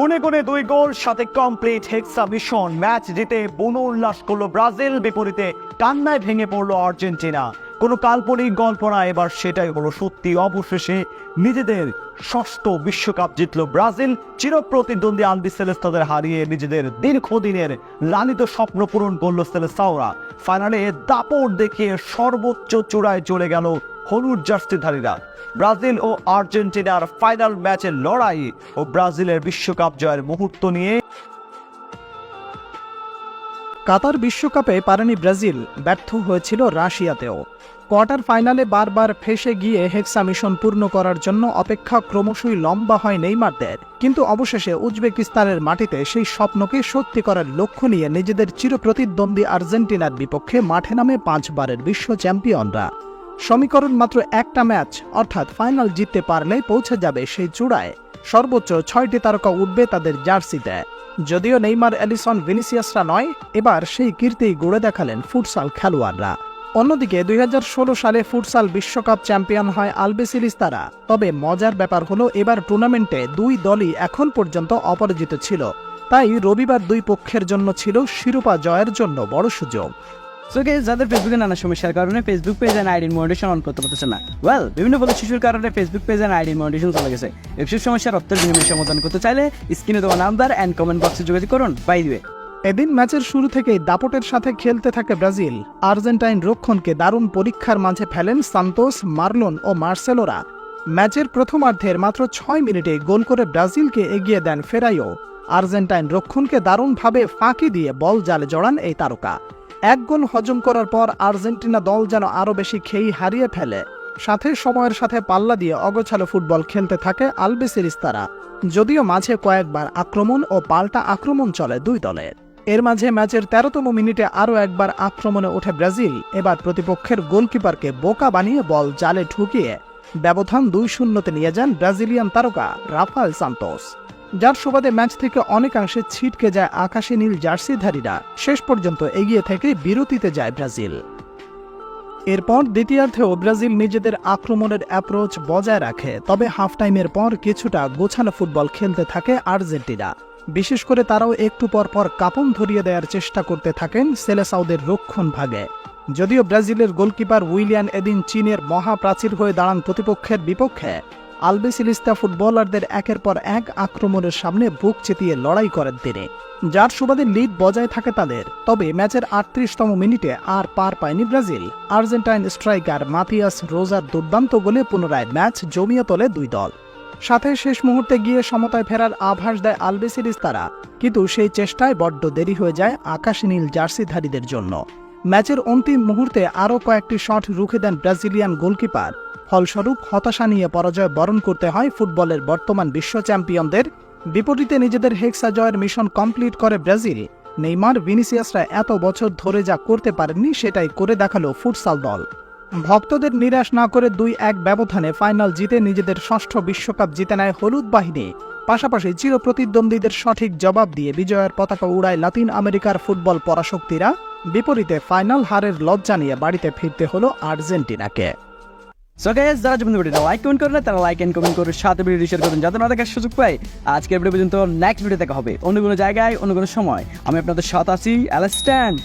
গুনে গুনে দুই গোল, সাথে কমপ্লিট হেক্সা মিশন। ম্যাচ জিতে বনোল্লাস করল ব্রাজিল, বিপরীতে কান্নায় ভেঙে পড়ল আর্জেন্টিনা। কোনো কাল্পনিক গল্প না, এবার সেটাই হলো সত্যি। অবশেষে নিজেদের ষষ্ঠ বিশ্বকাপ জিতলো ব্রাজিল। চিরপ্রতিদ্বন্দ্বী আলবি সেলেস্তাদের হারিয়ে নিজেদের দীর্ঘদিনের লালিত স্বপ্ন পূরণ করল সেলেস্তাওরা। ফাইনালে দাপট দেখিয়ে সর্বোচ্চ চূড়ায় চলে গেল হলুদ জার্সিধারীরা ব্রাজিল ও আর্জেন্টিনার ফাইনাল ম্যাচের লড়াই ও ব্রাজিলের বিশ্বকাপ জয়ের মুহূর্ত নিয়ে কাতার বিশ্বকাপে পারেনি ব্রাজিল, ব্যর্থ হয়েছিল রাশিয়াতেও। কোয়ার্টার ফাইনালে বারবার ফেসে গিয়ে হেক্সা মিশন পূর্ণ করার জন্য অপেক্ষা ক্রমশই লম্বা হয় নেইমারদের। কিন্তু অবশেষে উজবেকিস্তানের মাটিতে সেই স্বপ্নকে সত্যি করার লক্ষ্য নিয়ে নিজেদের চিরপ্রতিদ্বন্দ্বী আর্জেন্টিনার বিপক্ষে মাঠে নামে পাঁচবারের বিশ্ব চ্যাম্পিয়নরা। সমীকরণ মাত্র একটা ম্যাচ, অর্থাৎ ফাইনাল জিততে পারলে পৌঁছে যাবে সেই চূড়ায়। সর্বোচ্চ ছয়টি তারকা উঠবে তাদের জার্সিতে। যদিও নেইমার অ্যালিসন ভিনিসিয়াসরা নয়, এবার সেই কীর্তি গড়ে দেখালেন ফুটসাল খেলোয়াড়রা। অন্যদিকে দুই হাজার ষোলো সালে ফুটসাল বিশ্বকাপ চ্যাম্পিয়ন হয় আলবেসিলিস তারা। তবে মজার ব্যাপার হলো, এবার টুর্নামেন্টে দুই দলই এখন পর্যন্ত অপরাজিত ছিল। তাই রবিবার দুই পক্ষের জন্য ছিল শিরোপা জয়ের জন্য বড় সুযোগ। সো গেস যাদের ফেসবুকে নানা সমস্যার কারণে ফেসবুক পেজ অ্যান্ড অন করতে পারতেছে না ওয়েল বিভিন্ন বলে শিশুর কারণে ফেসবুক পেজ অ্যান্ড চলে গেছে। এসব সমস্যার সমাধান করতে চাইলে স্ক্রিনে দেওয়া নাম্বার অ্যান্ড কমেন্ট বক্সে যোগাযোগ করুন বাই এদিন ম্যাচের শুরু থেকেই দাপটের সাথে খেলতে থাকে ব্রাজিল। আর্জেন্টাইন রক্ষণকে দারুণ পরীক্ষার মাঝে ফেলেন সান্তোস, মার্লন ও মার্সেলোরা। ম্যাচের প্রথমার্ধের মাত্র ছয় মিনিটে গোল করে ব্রাজিলকে এগিয়ে দেন ফেরাইও। আর্জেন্টাইন রক্ষণকে দারুণভাবে ফাঁকি দিয়ে বল জালে জড়ান এই তারকা। এক গোল হজম করার পর আর্জেন্টিনা দল যেন আরও বেশি খেই হারিয়ে ফেলে। সাথে সময়ের সাথে পাল্লা দিয়ে অগোছালো ফুটবল খেলতে থাকে আলবেসিরিস তারা যদিও মাঝে কয়েকবার আক্রমণ ও পাল্টা আক্রমণ চলে দুই দলের। এর মাঝে ম্যাচের তেরোতম মিনিটে আরও একবার আক্রমণে ওঠে ব্রাজিল। এবার প্রতিপক্ষের গোলকিপারকে বোকা বানিয়ে বল জালে ঠুকিয়ে ব্যবধান দুই শূন্যতে নিয়ে যান ব্রাজিলিয়ান তারকা রাফাল সান্তোস। যার সুবাদে ম্যাচ থেকে অনেকাংশে ছিটকে যায় আকাশী নীল জার্সিধারীরা। শেষ পর্যন্ত এগিয়ে থেকে বিরতিতে যায় ব্রাজিল। এরপর দ্বিতীয়ার্ধেও ব্রাজিল নিজেদের আক্রমণের অ্যাপ্রোচ বজায় রাখে, তবে হাফ টাইমের পর কিছুটা গোছানো ফুটবল খেলতে থাকে আর্জেন্টিনা। বিশেষ করে তারাও একটু পর পর কাপন ধরিয়ে দেওয়ার চেষ্টা করতে থাকেন সেলেসাউদের রক্ষণ ভাগে। যদিও ব্রাজিলের গোলকিপার উইলিয়ান এদিন চীনের মহাপ্রাচীর হয়ে দাঁড়ান প্রতিপক্ষের বিপক্ষে আলবেসিলিস্তা ফুটবলারদের একের পর এক আক্রমণের সামনে বুক চেতিয়ে লড়াই করেন তিনি। যার সুবাদে লিড বজায় থাকে তাদের, তবে ম্যাচের আটত্রিশতম মিনিটে আর পার পায়নি ব্রাজিল। আর্জেন্টাইন স্ট্রাইকার মাথিয়াস রোজার দুর্দান্ত গোলে পুনরায় ম্যাচ জমিয়ে তোলে দুই দল। সাথে শেষ মুহূর্তে গিয়ে সমতায় ফেরার আভাস দেয় আলবেসিরিস তারা কিন্তু সেই চেষ্টায় বড্ড দেরি হয়ে যায় আকাশী নীল জার্সিধারীদের জন্য। ম্যাচের অন্তিম মুহূর্তে আরও কয়েকটি শট রুখে দেন ব্রাজিলিয়ান গোলকিপার। ফলস্বরূপ হতাশা নিয়ে পরাজয় বরণ করতে হয় ফুটবলের বর্তমান বিশ্ব চ্যাম্পিয়নদের। বিপরীতে নিজেদের হেক্সা জয়ের মিশন কমপ্লিট করে ব্রাজিল। নেইমার, ভিনিসিয়াসরা এত বছর ধরে যা করতে পারেননি সেটাই করে দেখাল ফুটসাল দল। ভক্তদের নিরাশ না করে দুই এক ব্যবধানে ফাইনাল জিতে নিজেদের ষষ্ঠ বিশ্বকাপ জিতে নেয় হলুদ বাহিনী। পাশাপাশি চিরপ্রতিদ্বন্দ্বীদের সঠিক জবাব দিয়ে বিজয়ের পতাকা উড়ায় লাতিন আমেরিকার ফুটবল পরাশক্তিরা। বিপরীতে ফাইনাল হারের লজ্জা নিয়ে বাড়িতে ফিরতে হলো আর্জেন্টিনাকে। সো গাইস যারা জীবন ভিডিওটা লাইক কমেন্ট করে না, তারা লাইক এন্ড কমেন্ট করে সাথে ভিডিও শেয়ার করুন যাতে না দেখার সুযোগ পাই। আজকের ভিডিও পর্যন্ত নেক্সট ভিডিও দেখা হবে। অন্য কোনো জায়গায়, অন্য কোনো সময়। আমি আপনাদের সাথে আছি অ্যালাস্ট্যান্ড